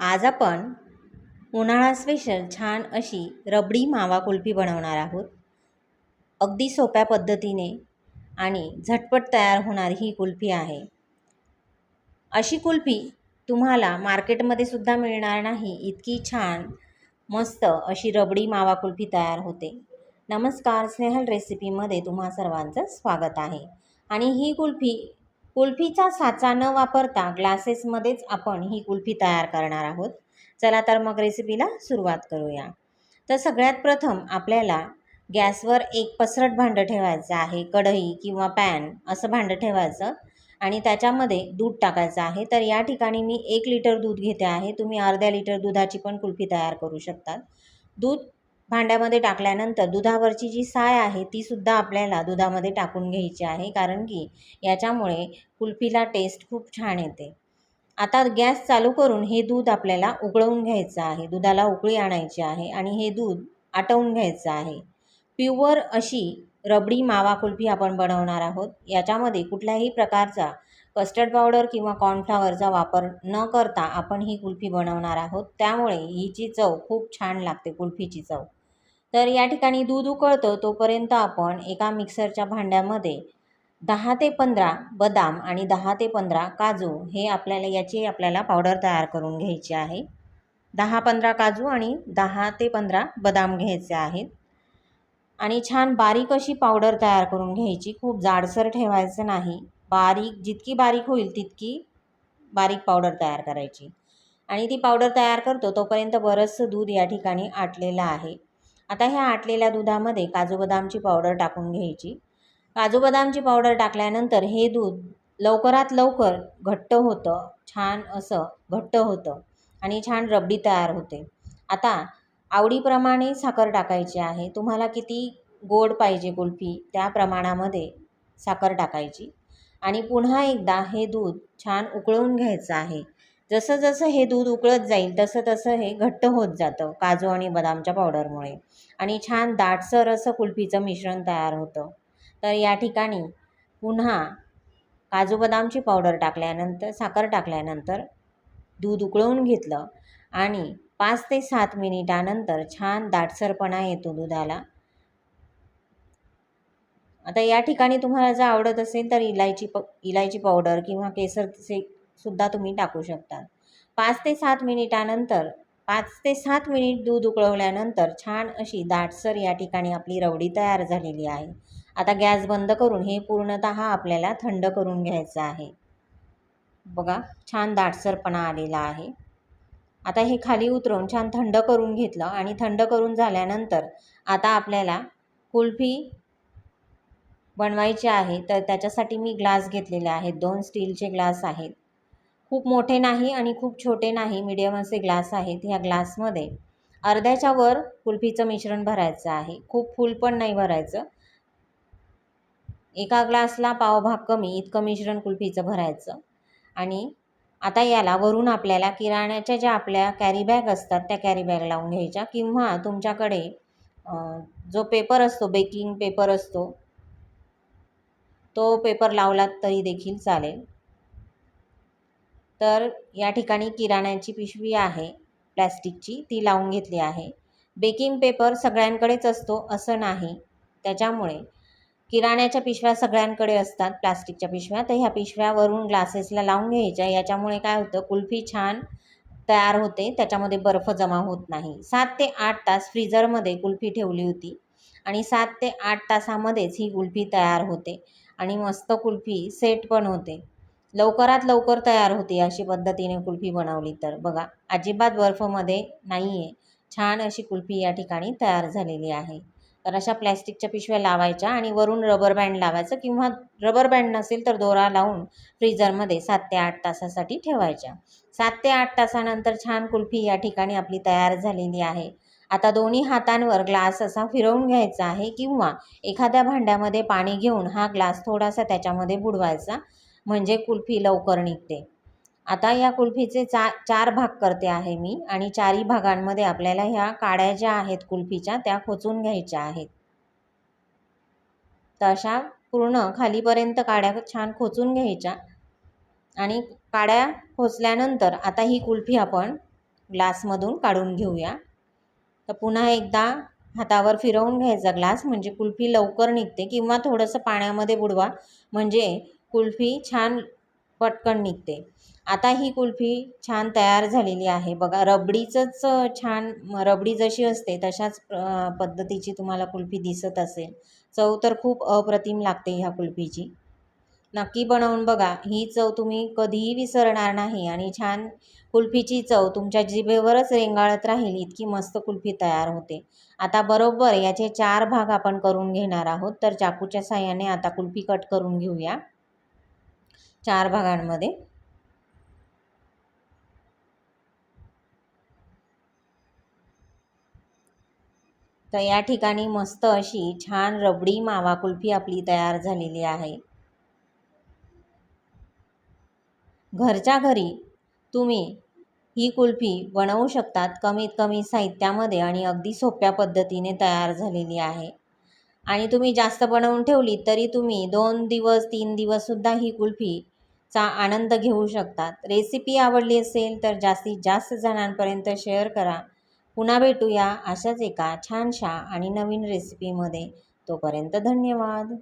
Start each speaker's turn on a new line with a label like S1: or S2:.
S1: आज आपण उन्हाळा स्पेशल छान अशी रबडी मावा कुल्फी बनवणार आहोत. अगदी सोप्या पद्धतीने आणि झटपट तयार होणारी ही कुल्फी आहे. अशी कुल्फी तुम्हाला मार्केटमध्ये सुद्धा मिळणार नाही इतकी छान मस्त अशी रबडी मावा कुल्फी तयार होते. नमस्कार स्नेहल रेसिपीमध्ये तुम्हा सर्वांचं स्वागत आहे. आणि ही कुल्फी कुल्फीचा साचा न वापरता ग्लासेसमध्येच आपण ही कुल्फी तयार करणार आहोत. चला तर मग रेसिपीला सुरुवात करूया. तर सगळ्यात प्रथम आपल्याला गॅसवर एक पसरट भांडं ठेवायचं आहे कढई किंवा पॅन असं भांडं ठेवायचं आणि त्याच्यामध्ये दूध टाकायचं आहे. तर या ठिकाणी मी एक लिटर दूध घेते आहे. तुम्ही अर्ध्या लिटर दुधाची पण कुल्फी तयार करू शकतात दूध भांड्यामध्ये टाकल्यानंतर दुधावरची जी साय आहे तीसुद्धा आपल्याला दुधामध्ये टाकून घ्यायची आहे कारण की याच्यामुळे कुल्फीला टेस्ट खूप छान येते. आता गॅस चालू करून हे दूध आपल्याला उकळवून घ्यायचं आहे. दुधाला उकळी आणायची आहे आणि हे दूध आटवून घ्यायचं आहे. प्युअर अशी रबडी मावा कुल्फी आपण बनवणार आहोत. याच्यामध्ये कुठल्याही प्रकारचा कस्टर्ड पावडर किंवा कॉर्नफ्लावरचा वापर न करता आपण ही कुल्फी बनवणार आहोत. त्यामुळे हिची चव खूप छान लागते कुल्फीची चव. तर या ठिकाणी दूध उकळतं तोपर्यंत आपण एका मिक्सरच्या भांड्यामध्ये दहा ते पंधरा बदाम आणि दहा ते पंधरा काजू हे आपल्याला याची आपल्याला पावडर तयार करून घ्यायची आहे. दहा पंधरा काजू आणि दहा ते पंधरा बदाम घ्यायचे आहेत. आणि छान बारीक अशी पावडर तयार करून घ्यायची. खूप जाडसर ठेवायचं नाही. बारीक जितकी बारीक होईल तितकी बारीक पावडर तयार करायची. आणि ती पावडर तयार करतो तोपर्यंत बरंचसं दूध या ठिकाणी आटलेलं आहे. आता ह्या आटलेल्या दुधामध्ये काजू बदामची पावडर टाकून घ्यायची. काजू बदामची पावडर टाकल्यानंतर हे दूध लवकरात लवकर घट्ट होतं छान असं घट्ट होतं आणि छान रबडी तयार होते. आता आवडीप्रमाणे साखर टाकायची आहे. तुम्हाला किती गोड पाहिजे कुल्फी त्या प्रमाणामध्ये साखर टाकायची. आणि पुन्हा एकदा हे दूध छान उकळून घ्यायचं आहे. जसं जसं हे दूध उकळत जाईल तसं तसं हे घट्ट होत जातं काजू आणि बदामच्या पावडरमुळे आणि छान दाटसर असं कुल्फीचं मिश्रण तयार होतं. तर या ठिकाणी पुन्हा काजू बदामची पावडर टाकल्यानंतर साखर टाकल्यानंतर दूध उकळवून घेतलं आणि पाच ते सात मिनिटानंतर छान दाटसरपणा येतो दुधाला. आता या ठिकाणी तुम्हाला जर आवडत असेल तर इलायची प इलायची पावडर किंवा केसरचे सुद्धा तुम्ही टाकू शकता. पाच ते सात मिनिटानंतर पाच ते सात मिनिट दूध उकळवल्यानंतर छान अशी दाटसर या ठिकाणी आपली रवडी तयार झालेली आहे. आता गॅस बंद करून हे पूर्णत आपल्याला थंड करून घ्यायचं आहे. बघा छान दाटसरपणा आलेला आहे. आता हे खाली उतरवून छान थंड करून घेतलं आणि थंड करून झाल्यानंतर आता आपल्याला कुल्फी बनवायची आहे. तर त्याच्यासाठी मी ग्लास घेतलेले आहेत. दोन स्टीलचे ग्लास आहेत. खूप मोठे नाही आणि खूप छोटे नाही मीडियम असे ग्लास आहेत ह्या ग्लासमध्ये अर्ध्याच्या वर कुल्फीचं मिश्रण भरायचं आहे. खूप फुल पण नाही भरायचं. एका ग्लासला पावभाग कमी इतकं मिश्रण कुल्फीचं भरायचं. आणि आता याला वरून आपल्याला किराण्याच्या ज्या आपल्या कॅरीबॅग असतात त्या कॅरीबॅग लावून घ्यायच्या. किंवा तुमच्याकडे जो पेपर असतो बेकिंग पेपर असतो तो पेपर लावलात तरी देखील चालेल. तर या ठिकाणी किराण्याची पिशवी आहे प्लॅस्टिकची ती लावून घेतली आहे. बेकिंग पेपर सगळ्यांकडेच असतो असं नाही. त्याच्यामुळे किराण्याच्या पिशव्या सगळ्यांकडे असतात प्लास्टिकच्या पिशव्या. तर ह्या पिशव्यावरून ग्लासेसला लावून घ्यायच्या. याच्यामुळे काय होतं कुल्फी छान तयार होते. त्याच्यामध्ये बर्फ जमा होत नाही. सात ते आठ तास फ्रीजरमध्ये कुल्फी ठेवली होती आणि सात ते आठ तासामध्येच ही कुल्फी तयार होते आणि मस्त कुल्फी सेट पण होते. लवकरात लवकर तयार होते अशी पद्धतीने कुल्फी बनवली तर. बघा अजिबात बर्फमध्ये नाही आहे छान अशी कुल्फी या ठिकाणी तयार झालेली आहे. तर अशा प्लॅस्टिकच्या पिशव्या लावायच्या आणि वरून रबर बँड लावायचं किंवा रबर बँड नसेल तर दोरा लावून फ्रीजरमध्ये सात ते आठ तासासाठी ठेवायच्या. सात ते आठ तासानंतर छान कुल्फी या ठिकाणी आपली तयार झालेली आहे. आता दोन्ही हातांवर ग्लास असा फिरवून घ्यायचा आहे किंवा एखाद्या भांड्यामध्ये पाणी घेऊन हा ग्लास थोडासा त्याच्यामध्ये बुडवायचा. म्हणजे कुल्फी लवकर निघते. आता या कुल्फीचे चा चार भाग करते आहे मी आणि चारही भागांमध्ये आपल्याला ह्या काड्या ज्या आहेत कुल्फीच्या त्या खोचून घ्यायच्या आहेत. तर अशा पूर्ण खालीपर्यंत काड्या छान खोचून घ्यायच्या आणि काड्या खोचल्यानंतर आता ही कुल्फी आपण ग्लासमधून काढून घेऊया. तर पुन्हा एकदा हातावर फिरवून घ्यायचा ग्लास म्हणजे कुल्फी लवकर निघते किंवा थोडंसं पाण्यामध्ये बुडवा. म्हणजे कुल्फी छान पटकन निघते. आता ही कुल्फी छान तयार झालेली आहे. बघा रबडीचंच छान रबडी जशी असते तशाच पद्धतीची तुम्हाला कुल्फी दिसत असेल. चव तर खूप अप्रतिम लागते ह्या कुल्फीची. नक्की बनवून बघा. ही चव तुम्ही कधीही विसरणार नाही आणि छान कुल्फीची चव तुमच्या जिभेवरच रेंगाळत राहील इतकी मस्त कुल्फी तयार होते. आता बरोबर याचे चार भाग आपण करून घेणार आहोत. तर चाकूच्या साह्याने आता कुल्फी कट करून घेऊया. चार भागांमध्ये. तर या ठिकाणी मस्त अशी छान रबडी मावा कुल्फी आपली तयार झालेली आहे. घरच्या घरी तुम्ही ही कुल्फी बनवू शकतात. कमीत कमी साहित्यामध्ये आणि अगदी सोप्या पद्धतीने तयार झालेली आहे. आणि तुम्ही जास्त बनवून ठेवली तरी तुम्ही दोन दिवस तीन दिवससुद्धा ही कुल्फीचा आनंद घेऊ शकतात. रेसिपी आवडली असेल तर जास्तीत जास्त जणांपर्यंत शेअर करा. पुन्हा भेटूया अशाच एका छानशा आणि नवीन रेसिपीमध्ये. तोपर्यंत धन्यवाद.